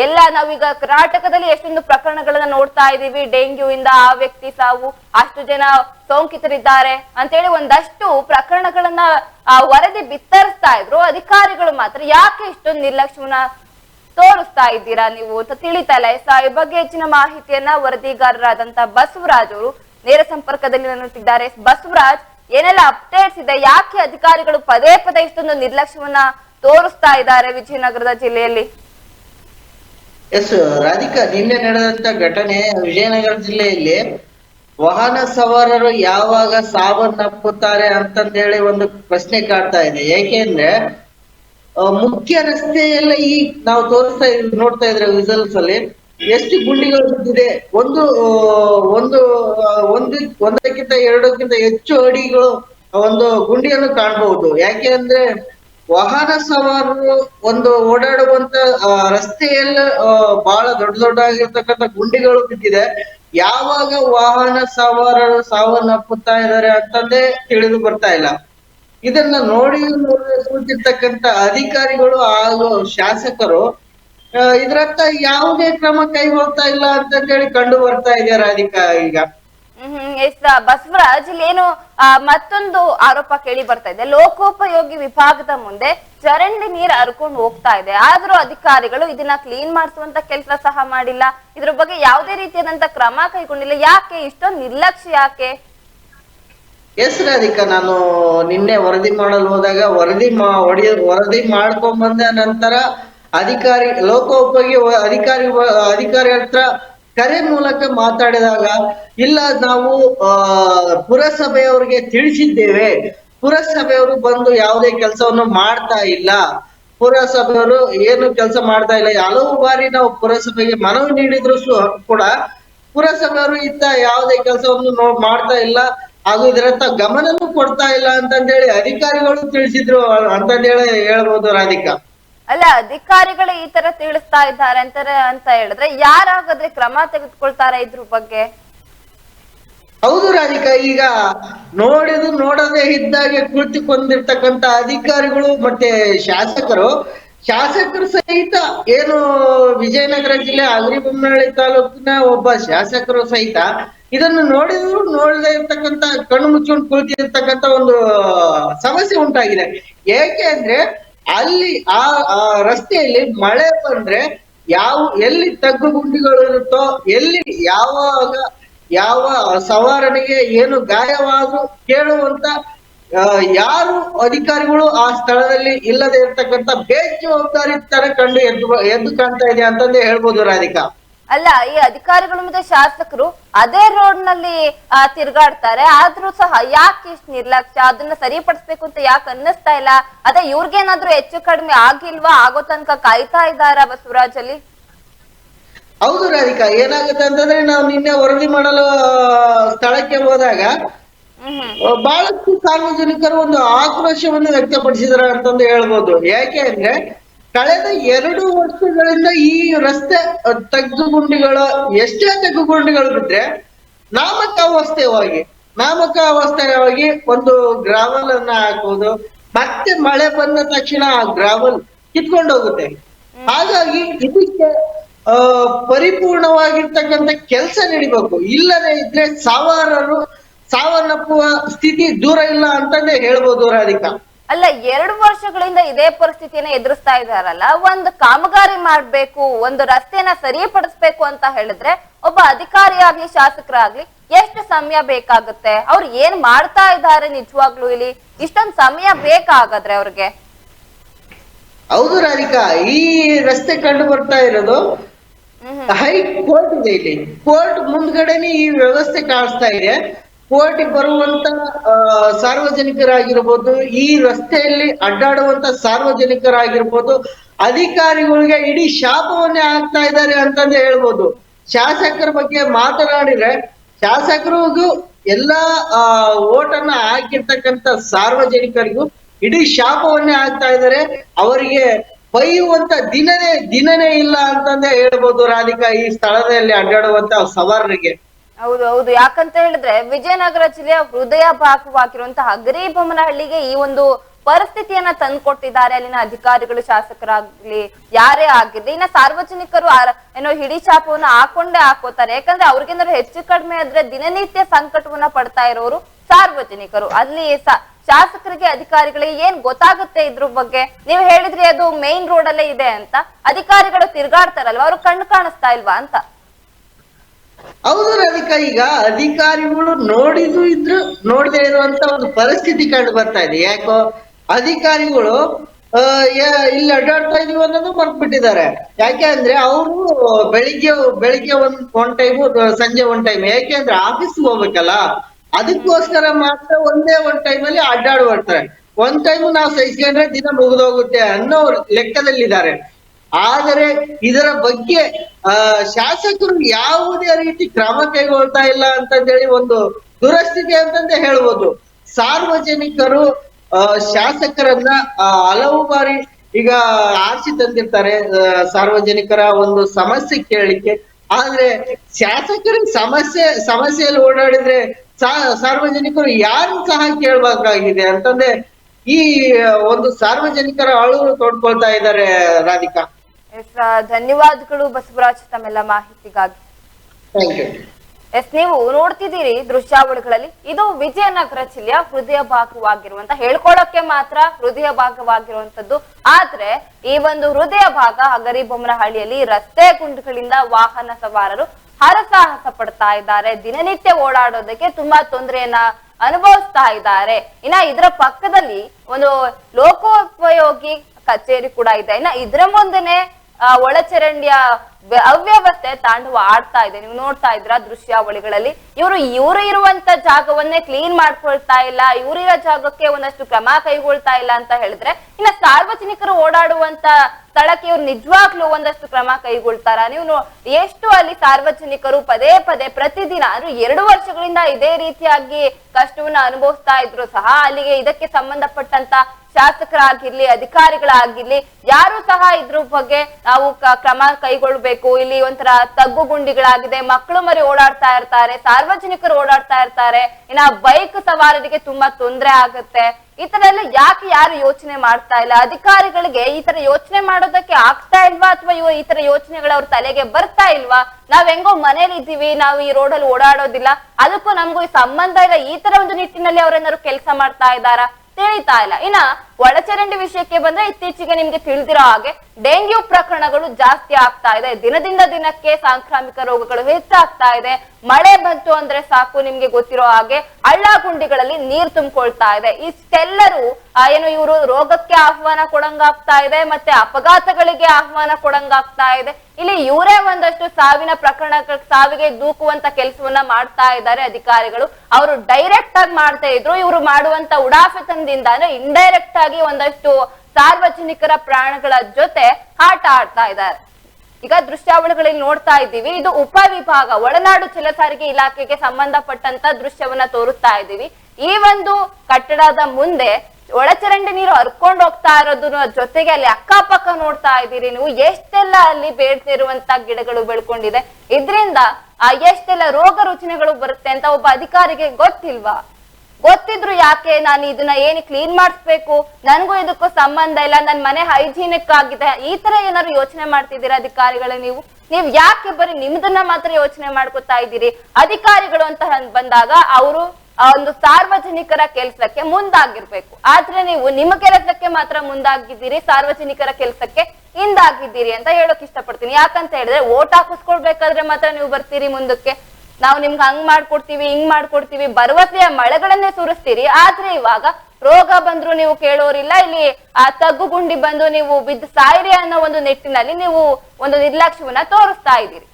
ಎಲ್ಲ ನಾವೀಗ ಕರ್ನಾಟಕದಲ್ಲಿ ಎಷ್ಟೊಂದು ಪ್ರಕರಣಗಳನ್ನ ನೋಡ್ತಾ ಇದೀವಿ. ಡೆಂಗ್ಯೂ ಇಂದ ಆ ವ್ಯಕ್ತಿ ಸಾವು, ಅಷ್ಟು ಜನ ಸೋಂಕಿತರಿದ್ದಾರೆ ಅಂತೇಳಿ ಒಂದಷ್ಟು ಪ್ರಕರಣಗಳನ್ನ ವರದಿ ಬಿತ್ತರಿಸ್ತಾ ಇದ್ರು. ಅಧಿಕಾರಿಗಳು ಮಾತ್ರ ಯಾಕೆ ಇಷ್ಟೊಂದು ನಿರ್ಲಕ್ಷ್ಯವನ್ನ ತೋರಿಸ್ತಾ ಇದ್ದೀರಾ ನೀವು? ಅಂತ ತಿಳಿತಾ ಇಲ್ಲ. ಈ ಬಗ್ಗೆ ಹೆಚ್ಚಿನ ಮಾಹಿತಿಯನ್ನ ವರದಿಗಾರರಾದಂತ ಬಸವರಾಜ್ ಅವರು ನೇರ ಸಂಪರ್ಕದಲ್ಲಿ ನಿಂತಿದ್ದಾರೆ ಬಸವರಾಜ್, ಏನೆಲ್ಲ ಅಪ್ಡೇಟ್ಸ್ ಇದೆ? ಯಾಕೆ ಅಧಿಕಾರಿಗಳು ಪದೇ ಪದೇ ಇಷ್ಟೊಂದು ನಿರ್ಲಕ್ಷ್ಯವನ್ನ ತೋರಿಸ್ತಾ ಇದ್ದಾರೆ ವಿಜಯನಗರದ ಜಿಲ್ಲೆಯಲ್ಲಿ? ಎಸ್, ರಾಧಿಕಾ, ನಿನ್ನೆ ನಡೆದಂತ ಘಟನೆ ವಿಜಯನಗರ ಜಿಲ್ಲೆಯಲ್ಲಿ ವಾಹನ ಸವಾರರು ಯಾವಾಗ ಸಾವನ್ನಪ್ಪುತ್ತಾರೆ ಅಂತಂದೇಳಿ ಒಂದು ಪ್ರಶ್ನೆ ಕಾಡ್ತಾ ಇದೆ. ಏಕೆಂದ್ರೆ ಮುಖ್ಯ ರಸ್ತೆಯೆಲ್ಲ ಈ ನಾವು ತೋರಿಸ್ತಾ ಇದ್- ನೋಡ್ತಾ ಇದ್ರೆ ವಿಸಲ್ಸ್ ಅಲ್ಲಿ ಎಷ್ಟು ಗುಂಡಿಗಳು ಬಿದ್ದಿದೆ. ಒಂದು ಒಂದು ಒಂದು, ಒಂದಕ್ಕಿಂತ ಎರಡಕ್ಕಿಂತ ಹೆಚ್ಚು ಅಡಿಗಳು ಒಂದು ಗುಂಡಿಯನ್ನು ಕಾಣಬಹುದು. ಯಾಕೆ ಅಂದ್ರೆ ವಾಹನ ಸವಾರರು ಒಂದು ಓಡಾಡುವಂತ ರಸ್ತೆಯಲ್ಲ ಬಹಳ ದೊಡ್ಡ ದೊಡ್ಡದಾಗಿರ್ತಕ್ಕಂಥ ಗುಂಡಿಗಳು ಬಿದ್ದಿದೆ. ಯಾವಾಗ ವಾಹನ ಸವಾರರು ಸಾವನ್ನಪ್ಪುತ್ತಾ ಇದ್ದಾರೆ ಅಂತಂದೇ ತಿಳಿದು ಬರ್ತಾ ಇಲ್ಲ. ಇದನ್ನ ನೋಡಿ ಕೂತಿರ್ತಕ್ಕಂಥ ಅಧಿಕಾರಿಗಳು ಹಾಗೂ ಶಾಸಕರು ಇದ್ರತ್ತ ಯಾವುದೇ ಕ್ರಮ ಕೈಗೊಳ್ತಾ ಇಲ್ಲ ಅಂತ ಹೇಳಿ ಕಂಡು ಬರ್ತಾ ಇದೆ ರಾಧಿಕಾ ಈಗ. ಬಸವರಾಜ್ ಏನು ಮತ್ತೊಂದು ಆರೋಪ ಕೇಳಿ ಬರ್ತಾ ಇದೆ. ಲೋಕೋಪಯೋಗಿ ವಿಭಾಗದ ಮುಂದೆ ಚರಂಡಿ ನೀರ್ ಹರ್ಕೊಂಡು ಹೋಗ್ತಾ ಇದೆ. ಆದ್ರೂ ಅಧಿಕಾರಿಗಳು ಇದನ್ನ ಕ್ಲೀನ್ ಮಾಡಿಸುವಂತ ಕೆಲಸ ಸಹ ಮಾಡಿಲ್ಲ. ಇದ್ರ ಬಗ್ಗೆ ಯಾವುದೇ ರೀತಿಯಾದಂತ ಕ್ರಮ ಕೈಗೊಂಡಿಲ್ಲ. ಯಾಕೆ? ಇಷ್ಟೊಂದು ನಿರ್ಲಕ್ಷ್ಯ ಯಾಕೆ? ಎಸ್ ರಾಧಿಕ, ನಾನು ನಿನ್ನೆ ವರದಿ ಮಾಡಲು ಹೋದಾಗ ವರದಿ ಮಾ ವರದಿ ಮಾಡ್ಕೊಂಡ್ ಬಂದ ನಂತರ ಅಧಿಕಾರಿ ಲೋಕೋಪಯೋಗಿ ಅಧಿಕಾರಿ ಅಧಿಕಾರಿ ಹತ್ರ ಕರೆ ಮೂಲಕ ಮಾತಾಡಿದಾಗ, ಇಲ್ಲ ನಾವು, ಆ, ಪುರಸಭೆಯವರಿಗೆ ತಿಳಿಸಿದ್ದೇವೆ. ಪುರಸಭೆಯವರು ಬಂದು ಯಾವುದೇ ಕೆಲಸವನ್ನು ಮಾಡ್ತಾ ಇಲ್ಲ. ಪುರಸಭೆಯವರು ಏನು ಕೆಲಸ ಮಾಡ್ತಾ ಇಲ್ಲ. ಹಲವು ಬಾರಿ ನಾವು ಪುರಸಭೆಗೆ ಮನವಿ ನೀಡಿದ್ರು ಕೂಡ ಪುರಸಭೆಯವರು ಇತ್ತ ಯಾವುದೇ ಕೆಲಸವನ್ನು ಮಾಡ್ತಾ ಇಲ್ಲ. ಹಾಗೂ ಇದರತ್ತ ಗಮನನೂ ಕೊಡ್ತಾ ಇಲ್ಲ ಅಂತಂದೇಳಿ ಅಧಿಕಾರಿಗಳು ತಿಳಿಸಿದ್ರು ಅಂತಂದೇಳಿ ಹೇಳ್ಬೋದು ರಾಧಿಕಾ. ಅಲ್ಲ, ಅಧಿಕಾರಿಗಳು ಈ ತರ ತಿಳಿಸ್ತಾ ಇದ್ದಾರೆ ಅಂತಾರೆ ಅಂತ ಹೇಳಿದ್ರೆ ಯಾರಾಗಾದ್ರೆ ಕ್ರಮ ತೆಗೆದುಕೊಳ್ತಾರೆ ಇದ್ರ ಬಗ್ಗೆ? ಹೌದು ರಾಧಿಕಾ, ಈಗ ನೋಡಿದು ನೋಡದೆ ಇದ್ದಾಗೆ ಕುಳಿತುಕೊಂಡಿರ್ತಕ್ಕಂತ ಅಧಿಕಾರಿಗಳು ಮತ್ತೆ ಶಾಸಕರು ಶಾಸಕರು ಸಹಿತ ಏನು ವಿಜಯನಗರ ಜಿಲ್ಲೆ ಅಗ್ರಿಬೊಮ್ಮನಹಳ್ಳಿ ತಾಲೂಕಿನ ಒಬ್ಬ ಶಾಸಕರು ಸಹಿತ ಇದನ್ನು ನೋಡಿದ್ರು ನೋಡದೆ ಇರ್ತಕ್ಕಂತ ಕಣ್ಣು ಮುಚ್ಕೊಂಡು ಕುಳಿತಿರ್ತಕ್ಕಂತ ಒಂದು ಸಮಸ್ಯೆ ಉಂಟಾಗಿದೆ. ಏಕೆ ಅಂದ್ರೆ ಅಲ್ಲಿ ಆ ರಸ್ತೆಯಲ್ಲಿ ಮಳೆ ಬಂದ್ರೆ ಯಾವ, ಎಲ್ಲಿ ತಗ್ಗು ಗುಂಡಿಗಳು ಇರುತ್ತೋ, ಎಲ್ಲಿ ಯಾವಾಗ, ಯಾವ ಸವಾರನಿಗೆ ಏನು ಗಾಯವಾದ್ರು ಕೇಳುವಂತ ಯಾರು ಅಧಿಕಾರಿಗಳು ಆ ಸ್ಥಳದಲ್ಲಿ ಇಲ್ಲದೆ ಇರ್ತಕ್ಕಂಥ ಬೇಜವಾಬ್ದಾರಿ ತರ ಕಂಡು ಎದ್ದು ಎದ್ದು ಕಾಣ್ತಾ ಇದೆ ಅಂತಂದೇ ಹೇಳ್ಬೋದು ರಾಧಿಕಾ. ಅಲ್ಲ ಈ ಅಧಿಕಾರಿಗಳು ಮತ್ತೆ ಶಾಸಕರು ಅದೇ ರೋಡ್ನಲ್ಲಿ ತಿರ್ಗಾಡ್ತಾರೆ. ಆದ್ರೂ ಸಹ ಯಾಕೆ ಇಷ್ಟು ನಿರ್ಲಕ್ಷ್ಯ? ಅದನ್ನ ಸರಿಪಡಿಸ್ಬೇಕು ಅಂತ ಯಾಕೆ ಅನ್ನಿಸ್ತಾ ಇಲ್ಲ? ಅದೇ ಇವ್ರಿಗೇನಾದ್ರೂ ಹೆಚ್ಚು ಕಡಿಮೆ ಆಗಿಲ್ವಾ? ಆಗೋ ತನಕ ಕಾಯ್ತಾ ಇದ್ದಾರ ಬಸವರಾಜ್ ಅಲ್ಲಿ? ಹೌದು ರಾಧಿಕಾ ಏನಾಗುತ್ತೆ ಅಂತಂದ್ರೆ ನಾವು ನಿನ್ನೆ ವರದಿ ಮಾಡಲು ಸ್ಥಳಕ್ಕೆ ಹೋದಾಗ ಬಹಳಷ್ಟು ಸಾರ್ವಜನಿಕರು ಒಂದು ಆಕ್ರೋಶವನ್ನು ವ್ಯಕ್ತಪಡಿಸಿದ್ರ ಅಂತಂದು ಹೇಳ್ಬೋದು. ಯಾಕೆ ಅಂದ್ರೆ ಕಳೆದ ಎರಡು ವರ್ಷಗಳಿಂದ ಈ ರಸ್ತೆ ತಗ್ಗುಗುಂಡಿಗಳು ಎಷ್ಟೇ ತಗ್ಗುಗುಂಡಿಗಳು ಬಿಟ್ರೆ ನಾಮಕ अवस्थೆಯಾಗಿ ಒಂದು ಗ್ರಾವಲ್ ಅನ್ನ ಹಾಕೋದು ಮತ್ತೆ ಮಳೆ ಬಂದ ತಕ್ಷಣ ಆ ಗ್ರಾವಲ್ ಕಿತ್ಕೊಂಡು ಹೋಗುತ್ತೆ ಹಾಗಾಗಿ ಇದಕ್ಕೆ ಆ ಪರಿಪೂರ್ಣವಾಗಿರ್ತಕ್ಕಂಥ ಕೆಲಸ ನಡಿಬೇಕು. ಇಲ್ಲದೆ ಇದ್ರೆ ಸಾವಾರರು ಸಾವನ್ನಪ್ಪುವ ಸ್ಥಿತಿ ದೂರ ಇಲ್ಲ ಅಂತಂದೇ ಹೇಳ್ಬೋದು ರಾಧಿಕಾ. ಅಲ್ಲ ಎರಡು ವರ್ಷಗಳಿಂದ ಇದೇ ಪರಿಸ್ಥಿತಿಯನ್ನ ಎದುರಿಸ್ತಾ ಇದಾರಲ್ಲ ಒಂದು ಕಾಮಗಾರಿ ಮಾಡ್ಬೇಕು ಒಂದು ರಸ್ತೆನ ಸರಿಪಡಿಸ್ಬೇಕು ಅಂತ ಹೇಳಿದ್ರೆ ಒಬ್ಬ ಅಧಿಕಾರಿ ಆಗ್ಲಿ ಶಾಸಕರಾಗ್ಲಿ ಎಷ್ಟು ಸಮಯ ಬೇಕಾಗುತ್ತೆ? ಅವ್ರು ಏನ್ ಮಾಡ್ತಾ ಇದ್ದಾರೆ ನಿಜವಾಗ್ಲೂ ಇಲ್ಲಿ? ಇಷ್ಟೊಂದು ಸಮಯ ಬೇಕಾಗದ್ರೆ ಅವ್ರಿಗೆ? ಹೌದು ರಾಧಿಕಾ ಈ ರಸ್ತೆ ಕಂಡು ಬರ್ತಾ ಇರೋದು ಹೈ ಕೋರ್ಟ್ ಇದೆ ಇಲ್ಲಿ. ಕೋರ್ಟ್ ಮುಂದ್ಗಡೆನೆ ಈ ವ್ಯವಸ್ಥೆ ಕಾಣಿಸ್ತಾ ಇದೆ. ಕೋರ್ಟ್ ಬರುವಂತ ಸಾರ್ವಜನಿಕರಾಗಿರ್ಬೋದು, ಈ ರಸ್ತೆಯಲ್ಲಿ ಅಡ್ಡಾಡುವಂತ ಸಾರ್ವಜನಿಕರಾಗಿರ್ಬೋದು, ಅಧಿಕಾರಿಗಳಿಗೆ ಇಡೀ ಶಾಪವನ್ನೇ ಹಾಕ್ತಾ ಇದ್ದಾರೆ ಅಂತಂದೇ ಹೇಳ್ಬೋದು. ಶಾಸಕರ ಬಗ್ಗೆ ಮಾತನಾಡಿದ್ರೆ ಶಾಸಕರಿಗೂ ಎಲ್ಲಾ ಓಟನ್ನ ಹಾಕಿರ್ತಕ್ಕಂತ ಸಾರ್ವಜನಿಕರಿಗೂ ಇಡೀ ಶಾಪವನ್ನೇ ಹಾಕ್ತಾ ಇದ್ದಾರೆ. ಅವರಿಗೆ ಬೈಯುವಂತ ದಿನನೇ ದಿನನೇ ಇಲ್ಲ ಅಂತಂದೇ ಹೇಳ್ಬೋದು ರಾಧಿಕಾ, ಈ ಸ್ಥಳದಲ್ಲಿ ಅಡ್ಡಾಡುವಂತ ಸವಾರರಿಗೆ. ಹೌದು ಹೌದು. ಯಾಕಂತ ಹೇಳಿದ್ರೆ ವಿಜಯನಗರ ಜಿಲ್ಲೆಯ ಹೃದಯ ಭಾಗವಾಗಿರುವಂತಹ ಹಗರಿಬೊಮ್ಮನಹಳ್ಳಿಗೆ ಈ ಒಂದು ಪರಿಸ್ಥಿತಿಯನ್ನ ತಂದ್ಕೊಟ್ಟಿದ್ದಾರೆ ಅಲ್ಲಿನ ಅಧಿಕಾರಿಗಳು, ಶಾಸಕರಾಗ್ಲಿ, ಯಾರೇ ಆಗಿರ್ಲಿ. ಇನ್ನ ಸಾರ್ವಜನಿಕರು ಏನೋ ಹಿಡಿ ಚಾಪವನ್ನ ಹಾಕೊಂಡೇ ಹಾಕೋತಾರೆ. ಯಾಕಂದ್ರೆ ಅವ್ರಿಗೇನಾದ್ರು ಹೆಚ್ಚು ಕಡಿಮೆ ಆದ್ರೆ ದಿನನಿತ್ಯ ಸಂಕಟವನ್ನ ಪಡ್ತಾ ಇರೋರು ಸಾರ್ವಜನಿಕರು. ಅಲ್ಲಿ ಶಾಸಕರಿಗೆ, ಅಧಿಕಾರಿಗಳಿಗೆ ಏನ್ ಗೊತ್ತಾಗುತ್ತೆ ಇದ್ರ ಬಗ್ಗೆ? ನೀವು ಹೇಳಿದ್ರಿ ಅದು ಮೇನ್ ರೋಡ್ ಅಲ್ಲೇ ಇದೆ ಅಂತ. ಅಧಿಕಾರಿಗಳು ತಿರ್ಗಾಡ್ತಾರಲ್ವಾ? ಅವ್ರು ಕಣ್ಣು ಕಾಣಿಸ್ತಾ ಇಲ್ವಾ ಅಂತ. ಹೌದು ರಾಧಿಕಾ ಈಗ ಅಧಿಕಾರಿಗಳು ನೋಡಿದ್ರು ಇದ್ರು, ನೋಡದೆ ಇರುವಂತ ಒಂದು ಪರಿಸ್ಥಿತಿ ಕಂಡು ಬರ್ತಾ ಇದೆ. ಯಾಕೋ ಅಧಿಕಾರಿಗಳು ಇಲ್ಲಿ ಅಡ್ಡಾಡ್ತಾ ಇದೀವಿ ಅನ್ನೋದು ಮರ್ತ್ಬಿಟ್ಟಿದ್ದಾರೆ. ಯಾಕೆ ಅಂದ್ರೆ ಅವರು ಬೆಳಿಗ್ಗೆ ಬೆಳಿಗ್ಗೆ ಒಂದ್ ಒನ್ ಟೈಮು ಸಂಜೆ ಒನ್ ಟೈಮ್ ಯಾಕೆ ಅಂದ್ರೆ ಆಫೀಸ್ ಹೋಗ್ಬೇಕಲ್ಲ? ಅದಕ್ಕೋಸ್ಕರ ಮಾತ್ರ ಒಂದೇ ಒಂದ್ ಟೈಮ್ ಅಲ್ಲಿ ಅಡ್ಡಾಡ್ಬಿಡ್ತಾರೆ ಒಂದ್ ಟೈಮು ನಾವು ಸಹಿಸ್ಕೊಂಡ್ರೆ ದಿನ ಮುಗಿದೋಗುತ್ತೆ ಅನ್ನೋ ಲೆಕ್ಕದಲ್ಲಿದ್ದಾರೆ. ಆದರೆ ಇದರ ಬಗ್ಗೆ, ಆ, ಶಾಸಕರು ಯಾವುದೇ ರೀತಿ ಕ್ರಮ ಕೈಗೊಳ್ತಾ ಇಲ್ಲ ಅಂತಂದೇಳಿ ಒಂದು ದುರಸ್ಥಿತಿ ಅಂತಂದೇ ಹೇಳ್ಬೋದು. ಸಾರ್ವಜನಿಕರು ಶಾಸಕರನ್ನ ಹಲವು ಬಾರಿ ಈಗ ಆರ್ಸಿ ತಂದಿರ್ತಾರೆ ಸಾರ್ವಜನಿಕರ ಒಂದು ಸಮಸ್ಯೆ ಕೇಳಲಿಕ್ಕೆ. ಆದ್ರೆ ಶಾಸಕರಿಗೆ ಸಮಸ್ಯೆ, ಸಮಸ್ಯೆಯಲ್ಲಿ ಓಡಾಡಿದ್ರೆ ಸಾರ್ವಜನಿಕರು ಯಾರು ಸಹ ಕೇಳ್ಬೇಕಾಗಿದೆ ಅಂತಂದ್ರೆ ಈ ಒಂದು ಸಾರ್ವಜನಿಕರ ಅಳುವು ತೊಡ್ಕೊಳ್ತಾ ಇದ್ದಾರೆ ರಾಧಿಕಾ. ಎಸ್ ಧನ್ಯವಾದಗಳು ಬಸವರಾಜ್ ತಮ್ಮೆಲ್ಲ ಮಾಹಿತಿಗಾಗಿ. ಎಸ್ ನೀವು ನೋಡ್ತಿದ್ದೀರಿ ದೃಶ್ಯಾವಳಿಗಳಲ್ಲಿ ಇದು ವಿಜಯನಗರ ಜಿಲ್ಲೆಯ ಹೃದಯ ಭಾಗವಾಗಿರುವಂತ ಹೇಳ್ಕೊಳಕ್ಕೆ ಮಾತ್ರ ಹೃದಯ ಭಾಗವಾಗಿರುವಂತದ್ದು. ಆದ್ರೆ ಈ ಒಂದು ಹೃದಯ ಭಾಗ ಹಗರಿಬೊಮ್ಮನಹಳ್ಳಿಯಲ್ಲಿ ರಸ್ತೆ ಗುಂಡುಗಳಿಂದ ವಾಹನ ಸವಾರರು ಹರಸಾಹಸ ಪಡ್ತಾ ಇದ್ದಾರೆ. ದಿನನಿತ್ಯ ಓಡಾಡೋದಕ್ಕೆ ತುಂಬಾ ತೊಂದರೆಯನ್ನ ಅನುಭವಿಸ್ತಾ ಇದ್ದಾರೆ. ಇನ್ನ ಇದರ ಪಕ್ಕದಲ್ಲಿ ಒಂದು ಲೋಕೋಪಯೋಗಿ ಕಚೇರಿ ಕೂಡ ಇದೆ. ಇನ್ನ ಇದ್ರ ಮುಂದೆನೆ ಒಳಚರಂಡಿಯ ಅವ್ಯವಸ್ಥೆ ತಾಂಡವ ಆಡ್ತಾ ಇದೆ. ನೀವು ನೋಡ್ತಾ ಇದ್ರ ದೃಶ್ಯಾವಳಿಗಳಲ್ಲಿ. ಇವರು ಇವರು ಇರುವಂತ ಜಾಗವನ್ನೇ ಕ್ಲೀನ್ ಮಾಡ್ಕೊಳ್ತಾ ಇಲ್ಲ. ಇವರಿರೋ ಜಾಗಕ್ಕೆ ಒಂದಷ್ಟು ಕ್ರಮ ಕೈಗೊಳ್ತಾ ಇಲ್ಲ ಅಂತ ಹೇಳಿದ್ರೆ, ಇನ್ನ ಸಾರ್ವಜನಿಕರು ಓಡಾಡುವಂತ ಸ್ಥಳಕ್ಕೆ ಇವ್ರು ನಿಜವಾಗ್ಲೂ ಒಂದಷ್ಟು ಕ್ರಮ ಕೈಗೊಳ್ತಾರ? ನೀವು ಎಷ್ಟು ಅಲ್ಲಿ ಸಾರ್ವಜನಿಕರು ಪದೇ ಪದೇ ಪ್ರತಿದಿನ, ಅಂದ್ರೆ ಎರಡು ವರ್ಷಗಳಿಂದ ಇದೇ ರೀತಿಯಾಗಿ ಕಷ್ಟವನ್ನ ಅನುಭವಿಸ್ತಾ ಇದ್ರು ಸಹ, ಅಲ್ಲಿಗೆ ಇದಕ್ಕೆ ಸಂಬಂಧಪಟ್ಟಂತ ಶಾಸಕರಾಗಿರ್ಲಿ, ಅಧಿಕಾರಿಗಳಾಗಿರ್ಲಿ, ಯಾರು ಸಹ ಇದ್ರ ಬಗ್ಗೆ ನಾವು ಕ್ರಮ ಕೈಗೊಳ್ಬೇಕು. ಇಲ್ಲಿ ಒಂಥರ ತಗ್ಗು ಗುಂಡಿಗಳಾಗಿದೆ ಮಕ್ಕಳು ಮರಿ ಓಡಾಡ್ತಾ ಇರ್ತಾರೆ, ಸಾರ್ವಜನಿಕರು ಓಡಾಡ್ತಾ ಇರ್ತಾರೆ, ಇನ್ನ ಬೈಕ್ ಸವಾರರಿಗೆ ತುಂಬಾ ತೊಂದರೆ ಆಗುತ್ತೆ. ಈ ತರ ಎಲ್ಲ ಯಾಕೆ ಯಾರು ಯೋಚನೆ ಮಾಡ್ತಾ ಇಲ್ಲ? ಅಧಿಕಾರಿಗಳಿಗೆ ಈ ತರ ಯೋಚನೆ ಮಾಡೋದಕ್ಕೆ ಆಗ್ತಾ ಇಲ್ವಾ? ಅಥವಾ ಇವ ಈ ತರ ಯೋಚನೆಗಳು ಅವ್ರ ತಲೆಗೆ ಬರ್ತಾ ಇಲ್ವಾ? ನಾವ್ ಹೆಂಗೋ ಮನೇಲಿ ಇದ್ದೀವಿ, ನಾವು ಈ ರೋಡ್ ಅಲ್ಲಿ ಓಡಾಡೋದಿಲ್ಲ. ಅದಕ್ಕೂ ನಮಗೂ ಈ ಸಂಬಂಧ ಇಲ್ಲ. ಈ ತರ ಒಂದು ನಿಟ್ಟಿನಲ್ಲಿ ಅವ್ರೇನಾದ್ರು ಕೆಲಸ ಮಾಡ್ತಾ ಇದ್ದಾರಾ? ತಿಳಿತಾ ಇಲ್ಲ. ಇನ್ನ ಒಳಚರಂಡಿ ವಿಷಯಕ್ಕೆ ಬಂದ್ರೆ ಇತ್ತೀಚೆಗೆ ನಿಮ್ಗೆ ತಿಳಿದಿರೋ ಹಾಗೆ ಡೆಂಗ್ಯೂ ಪ್ರಕರಣಗಳು ಜಾಸ್ತಿ ಆಗ್ತಾ ಇದೆ. ದಿನದಿಂದ ದಿನಕ್ಕೆ ಸಾಂಕ್ರಾಮಿಕ ರೋಗಗಳು ಹೆಚ್ಚಾಗ್ತಾ ಇದೆ. ಮಳೆ ಬಂತು ಅಂದ್ರೆ ಸಾಕು ನಿಮ್ಗೆ ಗೊತ್ತಿರೋ ಹಾಗೆ ಹಳ್ಳ ಗುಂಡಿಗಳಲ್ಲಿ ನೀರ್ ತುಂಬಿಕೊಳ್ತಾ ಇದೆ. ಇಷ್ಟೆಲ್ಲರೂ ಏನು ಇವರು ರೋಗಕ್ಕೆ ಆಹ್ವಾನ ಕೊಡಂಗಾಗ್ತಾ ಇದೆ ಮತ್ತೆ ಅಪಘಾತಗಳಿಗೆ ಆಹ್ವಾನ ಕೊಡಂಗಾಗ್ತಾ ಇದೆ. ಇಲ್ಲಿ ಇವರೇ ಒಂದಷ್ಟು ಸಾವಿನ ಪ್ರಕರಣ ಸಾವಿಗೆ ದೂಕುವಂತ ಕೆಲಸವನ್ನ ಮಾಡ್ತಾ ಇದ್ದಾರೆ ಅಧಿಕಾರಿಗಳು. ಅವರು ಡೈರೆಕ್ಟ್ ಆಗಿ ಮಾಡ್ತಾ ಇದ್ರು. ಇವರು ಮಾಡುವಂತ ಉಡಾಫೆತನದಿಂದಾನೆ ಇಂಡೈರೆಕ್ಟ್ ಆಗಿ ಒಂದಷ್ಟು ಸಾರ್ವಜನಿಕರ ಪ್ರಾಣಗಳ ಜೊತೆ ಆಟ ಆಡ್ತಾ ಇದ್ದಾರೆ. ಈಗ ದೃಶ್ಯಾವಳಿಗಳಲ್ಲಿ ನೋಡ್ತಾ ಇದ್ದೀವಿ. ಇದು ಉಪವಿಭಾಗ, ಒಳನಾಡು ಜಲ ಸಾರಿಗೆ ಇಲಾಖೆಗೆ ಸಂಬಂಧಪಟ್ಟಂತ ದೃಶ್ಯವನ್ನ ತೋರುತ್ತಾ ಇದ್ದೀವಿ. ಈ ಒಂದು ಕಟ್ಟಡದ ಮುಂದೆ ಒಳಚರಂಡಿ ನೀರು ಹರ್ಕೊಂಡು ಹೋಗ್ತಾ ಇರೋದು ಜೊತೆಗೆ ಅಲ್ಲಿ ಅಕ್ಕಪಕ್ಕ ನೋಡ್ತಾ ಇದ್ದೀರಿ ನೀವು. ಎಷ್ಟೆಲ್ಲ ಅಲ್ಲಿ ಬೇಡ್ತಿರುವಂತ ಗಿಡಗಳು ಬೆಳ್ಕೊಂಡಿದೆ. ಇದ್ರಿಂದ ಆ ಎಷ್ಟೆಲ್ಲ ರೋಗ ರುಜಿನಗಳು ಬರುತ್ತೆ ಅಂತ ಒಬ್ಬ ಅಧಿಕಾರಿಗೆ ಗೊತ್ತಿಲ್ವಾ? ಗೊತ್ತಿದ್ರು ಯಾಕೆ? ನಾನು ಇದನ್ನ ಏನು ಕ್ಲೀನ್ ಮಾಡಿಸ್ಬೇಕು? ನನಗೂ ಇದಕ್ಕೂ ಸಂಬಂಧ ಇಲ್ಲ. ನನ್ನ ಮನೆ ಹೈಜೀನಿಕ್ ಆಗಿದೆ ಈ ತರ ಏನಾದ್ರು ಯೋಚನೆ ಮಾಡ್ತಿದ್ದೀರಾ ಅಧಿಕಾರಿಗಳೇ ನೀವು? ನೀವು ಯಾಕೆ ಬರೀ ನಿಮ್ದನ್ನ ಮಾತ್ರ ಯೋಚನೆ ಮಾಡ್ಕೊತಾ ಇದ್ದೀರಿ? ಅಧಿಕಾರಿಗಳು ಅಂತ ಬಂದಾಗ ಅವರು ಒಂದು ಸಾರ್ವಜನಿಕರ ಕೆಲಸಕ್ಕೆ ಮುಂದಾಗಿರ್ಬೇಕು. ಆದ್ರೆ ನೀವು ನಿಮ್ಮ ಕೆಲಸಕ್ಕೆ ಮಾತ್ರ ಮುಂದಾಗಿದ್ದೀರಿ, ಸಾರ್ವಜನಿಕರ ಕೆಲಸಕ್ಕೆ ಹಿಂದಾಗಿದ್ದೀರಿ ಅಂತ ಹೇಳೋಕ್ ಇಷ್ಟಪಡ್ತೀನಿ. ಯಾಕಂತ ಹೇಳಿದ್ರೆ, ಓಟ್ ಹಾಕಿಸ್ಕೊಳ್ಬೇಕಾದ್ರೆ ಮಾತ್ರ ನೀವು ಬರ್ತೀರಿ ಮುಂದಕ್ಕೆ. ನಾವು ನಿಮ್ಗೆ ಹಂಗ್ ಮಾಡ್ಕೊಡ್ತೀವಿ, ಹಿಂಗ್ ಮಾಡ್ಕೊಡ್ತೀವಿ ಭರವಸೆಯ ಮಳೆಗಳನ್ನೇ ಸುರಿಸ್ತೀರಿ. ಆದ್ರೆ ಇವಾಗ ರೋಗ ಬಂದ್ರು ನೀವು ಕೇಳೋರಿಲ್ಲ, ಇಲ್ಲಿ ಆ ತಗ್ಗು ಗುಂಡಿ ಬಂದು ನೀವು ಬಿದ್ದು ಸಾಯಿರಿ ಅನ್ನೋ ಒಂದು ನಿಟ್ಟಿನಲ್ಲಿ ನೀವು ಒಂದು ನಿರ್ಲಕ್ಷ್ಯವನ್ನ ತೋರಿಸ್ತಾ ಇದ್ದೀರಿ.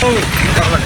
Ой, давай.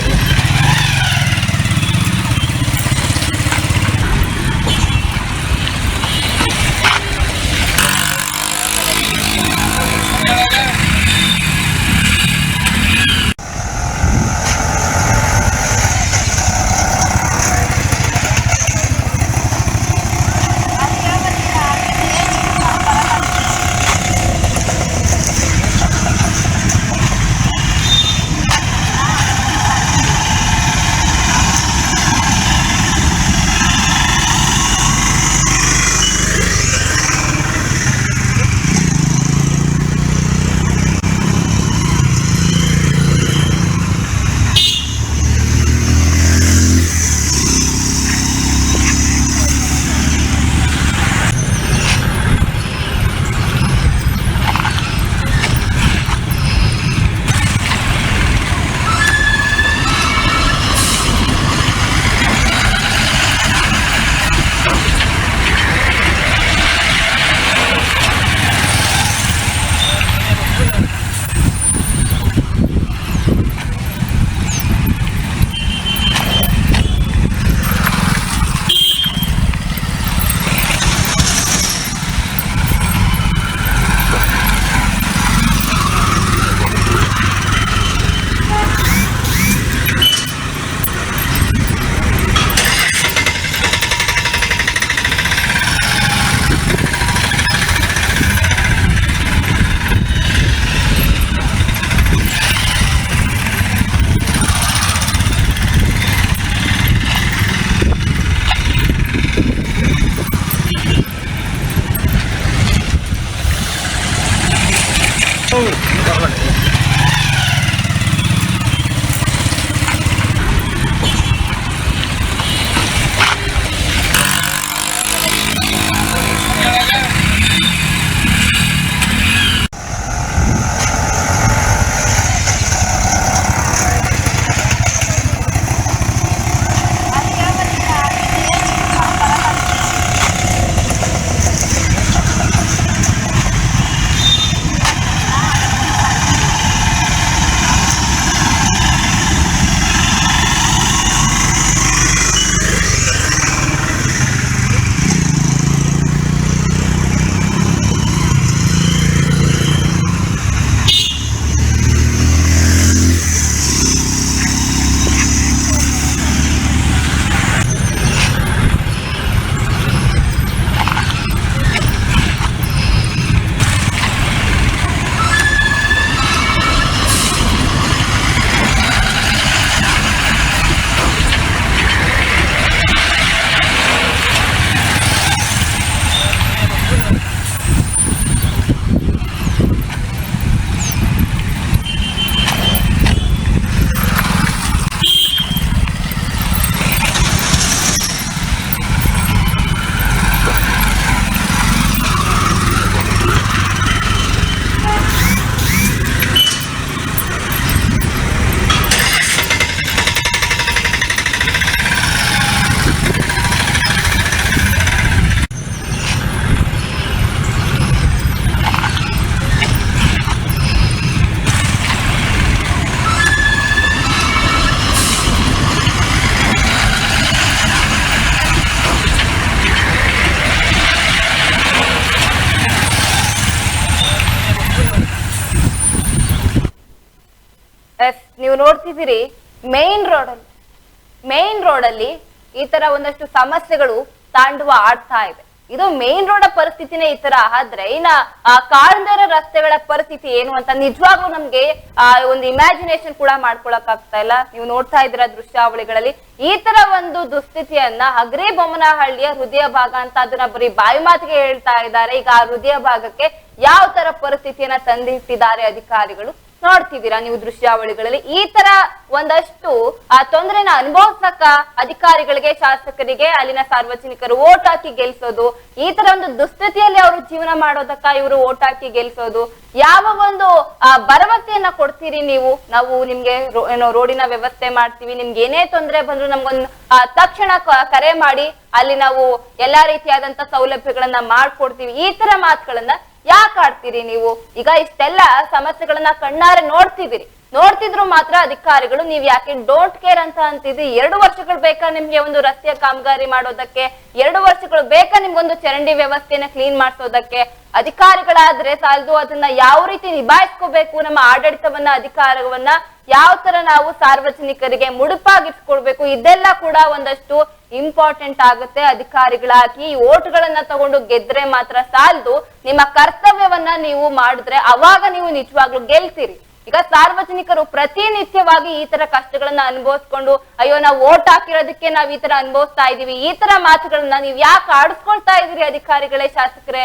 ರೋಡಲ್ಲಿ ಈ ತರ ಒಂದಷ್ಟು ಸಮಸ್ಯೆಗಳು ತಾಂಡುವ ಆಡ್ತಾ ಇದೆ. ಇದು ಮೇನ್ ರೋಡ್ ಪರಿಸ್ಥಿತಿನೇ ಈ ತರ, ಆದ್ರೆ ಇನ್ನ, ಆ ಕಾಲ್ದರ ರಸ್ತೆಗಳ ಪರಿಸ್ಥಿತಿ ಏನು ಅಂತ ನಿಜವಾಗ್ಲೂ ನಮ್ಗೆ, ಆ, ಒಂದು ಇಮ್ಯಾಜಿನೇಷನ್ ಕೂಡ ಮಾಡ್ಕೊಳಕ್ ಆಗ್ತಾ ಇಲ್ಲ. ನೀವು ನೋಡ್ತಾ ಇದ್ರ ದೃಶ್ಯಾವಳಿಗಳಲ್ಲಿ. ಈ ತರ ಒಂದು ದುಸ್ಥಿತಿಯನ್ನ ಅಗ್ರಿ ಬೊಮ್ಮನಹಳ್ಳಿಯ ಹೃದಯ ಭಾಗ ಅಂತ ಅದನ್ನ ಬರೀ ಬಾಯಿ ಮಾತಿಗೆ ಹೇಳ್ತಾ ಇದ್ದಾರೆ. ಈಗ ಆ ಹೃದಯ ಭಾಗಕ್ಕೆ ಯಾವ ತರ ಪರಿಸ್ಥಿತಿಯನ್ನ ತಂದಿಟ್ಟಿದ್ದಾರೆ ಅಧಿಕಾರಿಗಳು? ನೋಡ್ತಿದ್ದೀರಾ ನೀವು ದೃಶ್ಯಾವಳಿಗಳಲ್ಲಿ? ಈ ತರ ಒಂದಷ್ಟು, ಆ, ತೊಂದರೆನ ಅನುಭವಿಸಕ ಅಧಿಕಾರಿಗಳಿಗೆ, ಶಾಸಕರಿಗೆ, ಅಲ್ಲಿನ ಸಾರ್ವಜನಿಕರು ಓಟ್ ಹಾಕಿ ಗೆಲ್ಸೋದು, ಈ ತರ ಒಂದು ದುಸ್ಥಿತಿಯಲ್ಲಿ ಅವರು ಜೀವನ ಮಾಡೋದಕ್ಕ ಇವರು ಓಟ್ ಹಾಕಿ ಗೆಲ್ಸೋದು, ಯಾವ ಒಂದು, ಆ, ಭರವಸೆಯನ್ನ ಕೊಡ್ತೀರಿ ನೀವು? ನಾವು ನಿಮ್ಗೆ ಏನೋ ರೋಡಿನ ವ್ಯವಸ್ಥೆ ಮಾಡ್ತೀವಿ, ನಿಮ್ಗೆ ಏನೇ ತೊಂದರೆ ಬಂದ್ರು ನಮ್ಗೊಂದು ತಕ್ಷಣ ಕರೆ ಮಾಡಿ, ಅಲ್ಲಿ ನಾವು ಎಲ್ಲಾ ರೀತಿಯಾದಂತ ಸೌಲಭ್ಯಗಳನ್ನ ಮಾಡ್ಕೊಡ್ತೀವಿ, ಈ ತರ ಮಾತುಗಳನ್ನ ಯಾಕೆ ಆಡ್ತೀರಿ ನೀವು? ಈಗ ಇಷ್ಟೆಲ್ಲ ಸಮಸ್ಯೆಗಳನ್ನ ಕಣ್ಣಾರೆ ನೋಡ್ತಿದ್ದೀರಿ. ನೋಡ್ತಿದ್ರು ಮಾತ್ರ ಅಧಿಕಾರಿಗಳು ನೀವ್ ಯಾಕೆ ಡೋಂಟ್ ಕೇರ್ ಅಂತ ಅಂತಿದ್ರಿ ಎರಡು ವರ್ಷಗಳು ಬೇಕಾ ನಿಮ್ಗೆ ಒಂದು ರಸ್ತೆಯ ಕಾಮಗಾರಿ ಮಾಡೋದಕ್ಕೆ? ಎರಡು ವರ್ಷಗಳು ಬೇಕಾ ನಿಮ್ಗೊಂದು ಚರಂಡಿ ವ್ಯವಸ್ಥೆನ ಕ್ಲೀನ್ ಮಾಡಿಸೋದಕ್ಕೆ? ಅಧಿಕಾರಿಗಳಾದ್ರೆ ಸಾಲದು ಅದನ್ನ ಯಾವ ರೀತಿ ನಿಭಾಯಿಸ್ಕೋಬೇಕು? ನಮ್ಮ ಆಡಳಿತವನ್ನ, ಅಧಿಕಾರವನ್ನ? ಯಾವ ತರ ನಾವು ಸಾರ್ವಜನಿಕರಿಗೆ ಮುಡುಪಾಗಿಟ್ಕೊಳ್ಬೇಕು ಇದೆಲ್ಲ ಕೂಡ ಒಂದಷ್ಟು ಇಂಪಾರ್ಟೆಂಟ್ ಆಗುತ್ತೆ ಅಧಿಕಾರಿಗಳಾಗಿ ಓಟ್ಗಳನ್ನ ತಗೊಂಡು ಗೆದ್ರೆ ಮಾತ್ರ ಸಾಲದು. ನಿಮ್ಮ ಕರ್ತವ್ಯವನ್ನ ನೀವು ಮಾಡಿದ್ರೆ ಅವಾಗ ನೀವು ನಿಜವಾಗ್ಲೂ ಗೆಲ್ತೀರಿ. ಈಗ ಸಾರ್ವಜನಿಕರು ಪ್ರತಿನಿತ್ಯವಾಗಿ ಈ ತರ ಕಷ್ಟಗಳನ್ನ ಅನುಭವಿಸ್ಕೊಂಡು, ಅಯ್ಯೋ ನಾವು ಓಟ್ ಹಾಕಿರೋದಕ್ಕೆ ನಾವ್ ಈ ತರ ಅನುಭವಿಸ್ತಾ ಇದೀವಿ, ಈ ತರ ಮಾತುಗಳನ್ನ ನೀವ್ ಯಾಕೆ ಆಡಿಸ್ಕೊಳ್ತಾ ಇದೀರಿ ಅಧಿಕಾರಿಗಳೇ, ಶಾಸಕರೇ?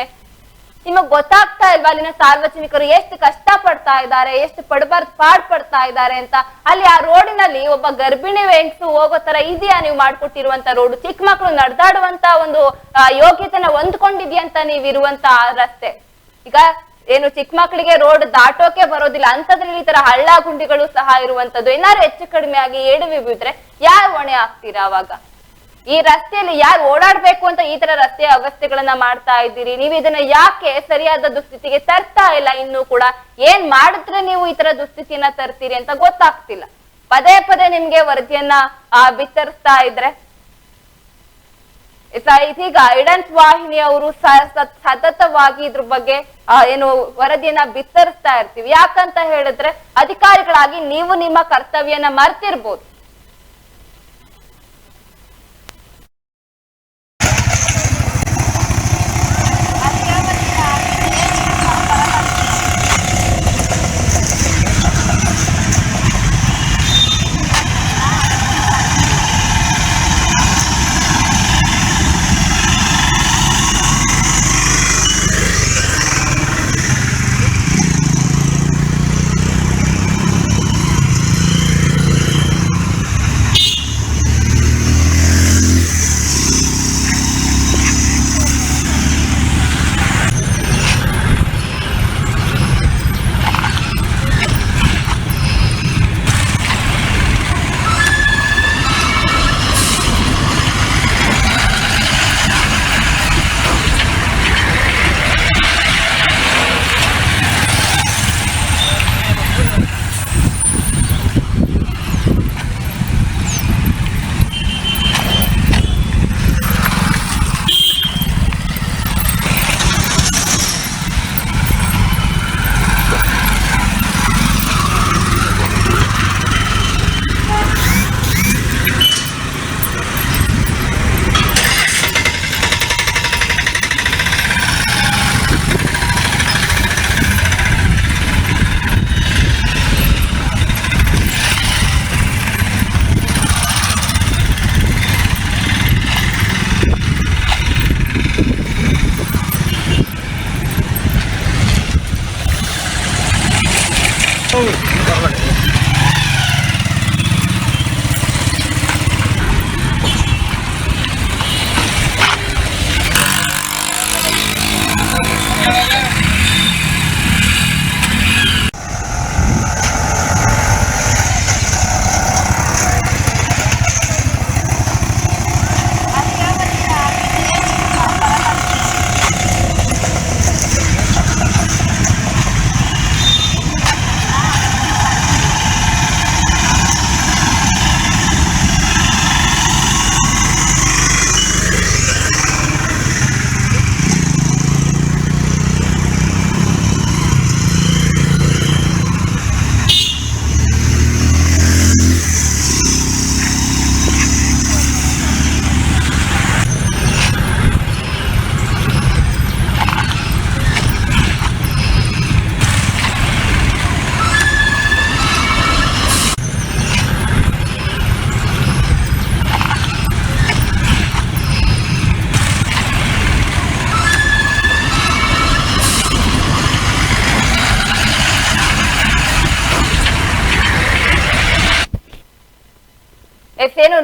ನಿಮಗ್ ಗೊತ್ತಾಗ್ತಾ ಇಲ್ವಾ ಅಲ್ಲಿನ ಸಾರ್ವಜನಿಕರು ಎಷ್ಟು ಕಷ್ಟ ಪಡ್ತಾ ಇದ್ದಾರೆ, ಎಷ್ಟು ಪಡಬಾರ್ದು ಪಾಡ್ ಪಡ್ತಾ ಇದ್ದಾರೆ ಅಂತ? ಅಲ್ಲಿ ಆ ರೋಡಿನಲ್ಲಿ ಒಬ್ಬ ಗರ್ಭಿಣಿ ಹೆಂಗಸು ಹೋಗೋ ತರ ಇದೆಯಾ ನೀವು ಮಾಡ್ಕೊಟ್ಟಿರುವಂತ ರೋಡ್? ಚಿಕ್ಕ ಮಕ್ಕಳು ನಡೆದಾಡುವಂತ ಒಂದು ಯೋಗ್ಯತೆನ ಹೊಂದ್ಕೊಂಡಿದ್ಯಂತ ನೀವ್ ಇರುವಂತ ಆ ರಸ್ತೆ? ಈಗ ಏನು ಚಿಕ್ಕ ಮಕ್ಕಳಿಗೆ ರೋಡ್ ದಾಟೋಕೆ ಬರೋದಿಲ್ಲ ಅಂತದ್ರಲ್ಲಿ ಈ ತರ ಹಳ್ಳ ಗುಂಡಿಗಳು ಸಹ ಇರುವಂತದ್ದು ಏನಾದ್ರು ಹೆಚ್ಚು ಕಡಿಮೆ ಆಗಿ ಏಡುವೆ ಬಿದ್ರೆ ಯಾರು ಹೊಣೆ ಆಗ್ತೀರಾ ಅವಾಗ? ಈ ರಸ್ತೆಯಲ್ಲಿ ಯಾರು ಓಡಾಡ್ಬೇಕು ಅಂತ ಈ ತರ ರಸ್ತೆಯ ವ್ಯವಸ್ಥೆಗಳನ್ನ ಮಾಡ್ತಾ ಇದ್ದೀರಿ? ನೀವು ಇದನ್ನ ಯಾಕೆ ಸರಿಯಾದ ದುಸ್ಥಿತಿಗೆ ತರ್ತಾ ಇಲ್ಲ? ಇನ್ನೂ ಕೂಡ ಏನ್ ಮಾಡಿದ್ರೆ ನೀವು ಈ ತರ ದುಸ್ಥಿತಿಯನ್ನ ತರ್ತೀರಿ ಅಂತ ಗೊತ್ತಾಗ್ತಿಲ್ಲ. ಪದೇ ಪದೇ ನಿಮ್ಗೆ ವರದಿಯನ್ನ ಆ, ಬಿತ್ತರಿಸ್ತಾ ಇದ್ರೆ. ಇದೀಗ ಐಡನ್ಸ್ ವಾಹಿನಿ ಅವರು ಸತತವಾಗಿ ಇದ್ರ ಬಗ್ಗೆ ಏನು ವರದಿಯನ್ನ ಬಿತ್ತರಿಸ್ತಾ ಇರ್ತೀವಿ. ಯಾಕಂತ ಹೇಳಿದ್ರೆ ಅಧಿಕಾರಿಗಳಾಗಿ ನೀವು ನಿಮ್ಮ ಕರ್ತವ್ಯನ ಮರ್ತಿರ್ಬೋದು.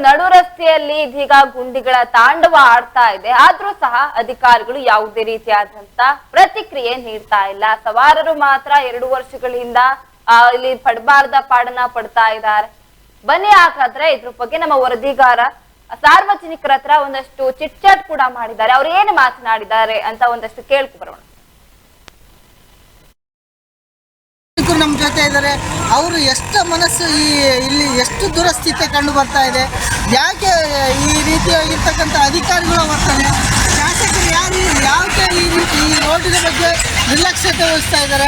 ನಡು ರಸ್ತೆಯಲ್ಲಿ ಇದೀಗ ಗುಂಡಿಗಳ ತಾಂಡವ ಆಡ್ತಾ ಇದೆ. ಆದ್ರೂ ಸಹ ಅಧಿಕಾರಿಗಳು ಯಾವುದೇ ರೀತಿಯಾದಂತ ಪ್ರತಿಕ್ರಿಯೆ ನೀಡ್ತಾ ಇಲ್ಲ. ಸವಾರರು ಮಾತ್ರ ಎರಡು ವರ್ಷಗಳಿಂದ ಇಲ್ಲಿ ಪಡಬಾರ್ದ ಪಾಡನ ಪಡ್ತಾ ಇದ್ದಾರೆ. ಬನ್ನಿ ಹಾಗಾದ್ರೆ ಇದ್ರ ಬಗ್ಗೆ ನಮ್ಮ ವರದಿಗಾರ ಸಾರ್ವಜನಿಕರ ಹತ್ರ ಒಂದಷ್ಟು ಚಿಟ್ ಚಾಟ್ ಕೂಡ ಮಾಡಿದ್ದಾರೆ. ಅವ್ರು ಏನು ಮಾತನಾಡಿದ್ದಾರೆ ಅಂತ ಒಂದಷ್ಟು ಕೇಳ್ಕೊ ಬರೋಣ. ನಮ್ಮ ಜೊತೆ ಇದ್ದಾರೆ ಅವರು ಎಷ್ಟು ಮನಸ್ಸು ಈ ಇಲ್ಲಿ ಎಷ್ಟು ದುರಸ್ಥಿತಿ ಕಂಡು ಬರ್ತಾ ಇದೆ. ಯಾಕೆ ಈ ರೀತಿಯಾಗಿರ್ತಕ್ಕಂಥ ಅಧಿಕಾರಿಗಳ ವರ್ತನೆ ಶಾಸಕರು ಯಾರು ಯಾಕೆ ಈ ರೀತಿ ಈ ರೋಡಿನ ಬಗ್ಗೆ ನಿರ್ಲಕ್ಷ್ಯತೆ ವಹಿಸ್ತಾ ಇದ್ದಾರೆ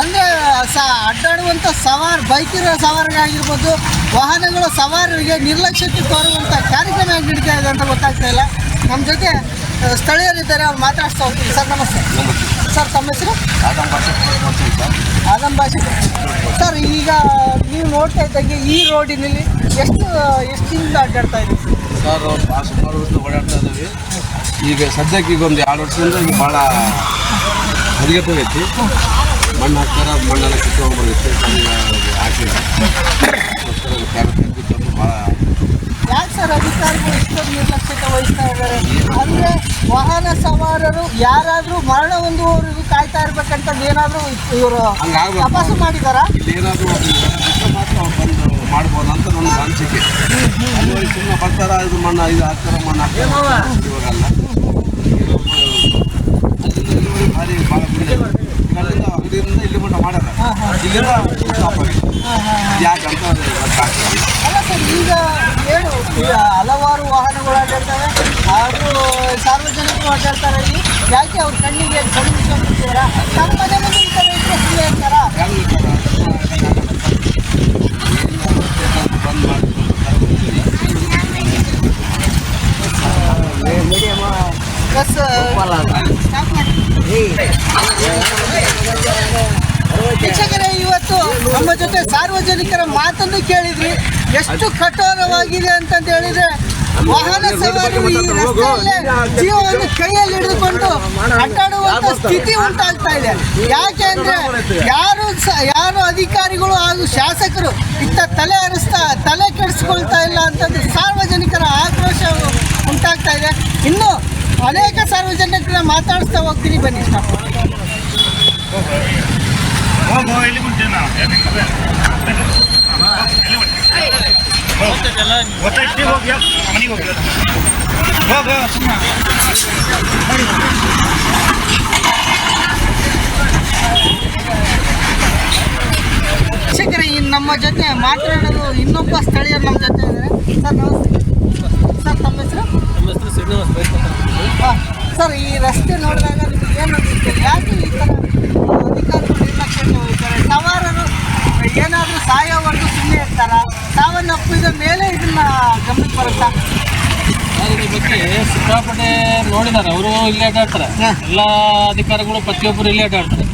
ಅಂದರೆ ಸ ಅಡ್ಡಾಡುವಂಥ ಸವಾರ್, ಬೈಕಿರೋ ಸವಾರಿಗಾಗಿರ್ಬೋದು ವಾಹನಗಳ ಸವಾರರಿಗೆ ನಿರ್ಲಕ್ಷ್ಯಕ್ಕೆ ತೋರುವಂಥ ಕಾರ್ಯಕ್ರಮ ಹೇಗೆ ನಡೀತಾ ಇದೆ ಅಂತ ಗೊತ್ತಾಗ್ತಾ ಇಲ್ಲ. ನಮ್ಮ ಜೊತೆ ಸ್ಥಳೀಯರಿದ್ದಾರೆ, ಅವ್ರು ಮಾತಾಡ್ತಾ ಹೋಗ್ತೀವಿ ಸರ್, ನಮಸ್ತೆ. ಸರ್, ತಮ್ಮ ಹೆಸರು? ಆದಂ ಭಾಷೆ ಸರ್, ಈಗ ನೀವು ನೋಡ್ತಾ ಇದ್ದಂಗೆ ಈ ರೋಡಿನಲ್ಲಿ ಎಷ್ಟು ಎಷ್ಟು ದಿನದಿಂದ ಅಡ್ಡಾಡ್ತಾ ಇದ್ದೀವಿ ಸರ್ ಸುಮಾರು ವರ್ಷ ಓಡಾಡ್ತಾ ಇದ್ದೀವಿ. ಈಗ ಸದ್ಯಕ್ಕೆ ಈಗ ಒಂದು ಎರಡು ವರ್ಷದಿಂದ ಈಗ ಭಾಳ ಹದಗೆಟ್ಟೋಗೈತಿ ಮಣ್ಣು ಹಾಕ್ತಾರೆ, ಮಣ್ಣೆಲ್ಲ ಕಿತ್ಕೊಂಡು ಕಿತ್ಕೊಂಡ್ಬಿಡುತ್ತೆ ಹಾಕಿಲ್ಲ ಯಾಕೆ ಸರ್ ಅಧಿಕಾರಿಗಳು ಇಷ್ಟೊಂದು ನಿರ್ಲಕ್ಷ್ಯತೆ ವಹಿಸ್ತಾ ಇದ್ದಾರೆ? ಅಂದರೆ ವಾಹನ ಸವಾರರು ಯಾರಾದರೂ ಮರಣ ಹೊಂದುವವರೆಗೂ ಕಾಯ್ತಾ ಇರಬೇಕಂತ ಏನಾದರೂ ಇವರು. ತಪಾಸು ಮಾಡಿದಾರಾ? ಏನಾದರೂ ಬಂದು ಮಾಡ್ಬೋದು ಅಂತ ನನ್ನ ಅನಿಸಿಕೆ. ಸುಮ್ಮನೆ ಬರ್ತಾರ? ಇದು ಮಣ್ಣು ಇದು ಹಾಕ್ತಾರ ಮಣ್ಣು ಹಾಕ್ತಾರ ಇವಾಗಲ್ಲ. ಭಾರಿ ಭಾಳ ಅಂಗಡಿಯಿಂದ ಇಲ್ಲಿ ಮಟ್ಟ ಮಾಡ್ಯಾರ ಇಲ್ಲಿಂದ ಸ್ಟಾಪ್ ಆಗಿದೆ. ಯಾಕಂತ ಅಲ್ಲ ಸರ್ ಈಗ ಏನು ಹಲವಾರು ವಾಹನಗಳು ಅಡ್ಡಾಡ್ತವೆ ಹಾಗೂ ಸಾರ್ವಜನಿಕರು ಅಡ್ಡಾಡ್ತಾರೆ ಇಲ್ಲಿ. ಯಾಕೆ ಅವ್ರ ಕಣ್ಣಿಗೆ ಕಣ್ಣಿಸ್ಕೊಂಡಿರ್ತೀರಾ ನಮ್ಮ ಮನೆ ಮುಂದೆ ಈ ಥರ ಇಂಟ್ರೆಸ್ಟ್ ಇರ್ತಾರಾ ಬಂದ್ ಮಾಡಿ ಪ್ಲಸ್ ಸ್ಟಾಪ್ ಮಾಡಿ ವೀಕ್ಷಕರೇ ಇವತ್ತು ನಮ್ಮ ಜೊತೆ ಸಾರ್ವಜನಿಕರ ಮಾತನ್ನು ಕೇಳಿದ್ರಿ. ಎಷ್ಟು ಕಠೋರವಾಗಿದೆ ಅಂತಂತ ಹೇಳಿದ್ರೆ ವಾಹನ ಸವಾರರು ಈ ರಸ್ತೆಯಲ್ಲೇ ಜೀವವನ್ನು ಕೈಯಲ್ಲಿ ಹಿಡಿದುಕೊಂಡು ಅಡ್ಡಾಡುವಂತ ಸ್ಥಿತಿ ಉಂಟಾಗ್ತಾ ಇದೆ. ಯಾಕೆ ಅಂದ್ರೆ ಯಾರು ಯಾರು ಅಧಿಕಾರಿಗಳು ಹಾಗೂ ಶಾಸಕರು ಇತ್ತ ತಲೆ ಹರಿಸ್ತಾ ತಲೆ ಕೆಡಿಸ್ಕೊಳ್ತಾ ಇಲ್ಲ ಅಂತಂದು ಸಾರ್ವಜನಿಕರ ಆಕ್ರೋಶ ಉಂಟಾಗ್ತಾ ಇದೆ. ಇನ್ನು ಅನೇಕ ಸಾರ್ವಜನಿಕರ ಮಾತಾಡಿಸ್ತಾ ಹೋಗ್ತೀನಿ ಬನ್ನಿ. ಸ್ಟಾಪ್ ಗೊತ್ತಾಯ್ತು ಹೋಗಿ ಮನೆಗೆ ಹೋಗಿ ಹೋಗು ಸುಮ್ಮನೆ ಶಿಕ್ಷಕರೇ ಈ ನಮ್ಮ ಜೊತೆ ಮಾತನಾಡಲು ಇನ್ನೊಬ್ಬ ಸ್ಥಳೀಯರು ನಮ್ಮ ಜೊತೆ ಇದ್ದಾರೆ. ಸರ್ ನಮಸ್ತೆ. ಸರ್ ತಮ್ಮ ಹೆಸರು? ಹಾಂ ಸರ್ ಈ ರಸ್ತೆ ನೋಡಿದಾಗ ನಿಮ್ಗೆ ಏನು ಯಾಕೆ ಈ ಥರ ಅಧಿಕಾರಿಗಳು ನಿರ್ಲಕ್ಷ್ಯ ಸವಾರರು ಏನಾದರೂ ಸಾಯೋವರೆಗೂ ಸುಮ್ಮನೆ ಇರ್ತಾರ? ಸಾವನ್ನಪ್ಪಿದ ಮೇಲೆ ಇದನ್ನ ಗಮನಕ್ಕೆ ಬರುತ್ತಾ ಬಗ್ಗೆ ಸಿಕ್ಕಾಪಟ್ಟೆ ನೋಡಿದಾರೆ. ಅವರು ಇಲ್ಲೇ ಅಡ್ಡಾಡ್ತಾರೆ. ಎಲ್ಲ ಅಧಿಕಾರಿಗಳು ಪ್ರತಿಯೊಬ್ಬರು ಇಲ್ಲೇ ಅಡ್ಡಾಡ್ತಾರೆ.